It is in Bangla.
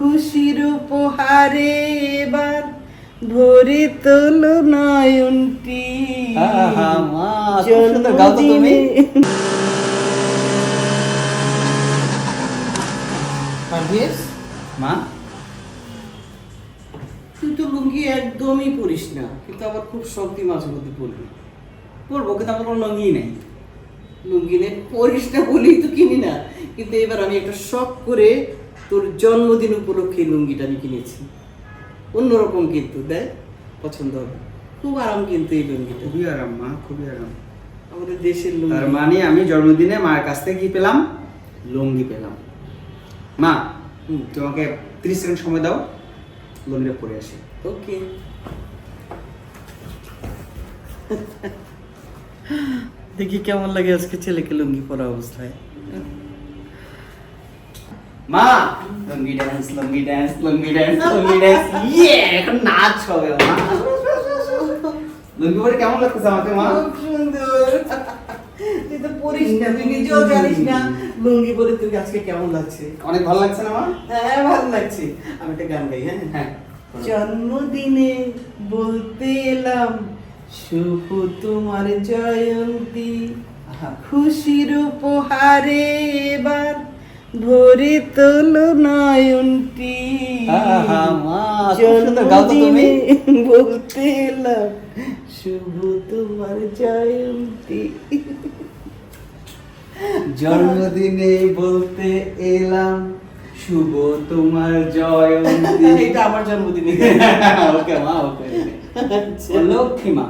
খুশির উপহারে এবার ভরে তোল নয়নটি। মা। পারভেজ, তুই তো লুঙ্গি একদমই পরিস না কিন্তু আবার খুব শক্তি মাঝে মধ্যে পরবি। পড়ব কিন্তু আমার কোনো লঙ্গি নেই। লুঙ্গি নে পরিস না বলেই তো কিনি না। কিন্তু এবার আমি একটা শখ করে তোর জন্মদিন উপলক্ষে এই লুঙ্গিটা আমি কিনেছি। অন্যরকম কিন্তু দেয় পছন্দ হবে। খুব আরাম কিন্তু এই লুঙ্গিটা। খুবই আরাম মা খুবই আরাম। আমাদের দেশের তার লুঙ্গি মানে আমি জন্মদিনে মার কাছ থেকে কি পেলাম? লুঙ্গি পেলাম। মা হুম, তোমাকে তিরিশ সেকেন্ড সময় দাও লুঙ্গিটা পরে আসি। ওকে। দেখি কেমন লাগে আজকে ছেলেকে লুঙ্গি পরা অবস্থায়। মা lungi dance lungi dance lungi dance lungi dance ইয়ে এখন নাচ হবে মা। লুঙ্গি পরে কেমন লাগতেছে আমাকে মা? সুন্দর। তুই তো পরিস না তুই নিজেও জানিস না লুঙ্গি পরে তোকে আজকে কেমন লাগছে। অনেক ভালো লাগছে না মা? হ্যাঁ ভালো লাগছে। আমি একটা গান গাই হ্যাঁ? হ্যাঁ জন্মদিনে বলতে এলাম শুভ তোমার জয়ন্তী। খুশির উপহারে এবার ভরে তোল নয়নটি। জন্মদিনে বলতে এলাম শুভ তোমার জয়ন্তী। জন্মদিনে বলতে এলাম শুভ তোমার জয়ন্তী। এটা আমার জন্মদিনে। ওকে মা ওকে লক্ষ্মী মা।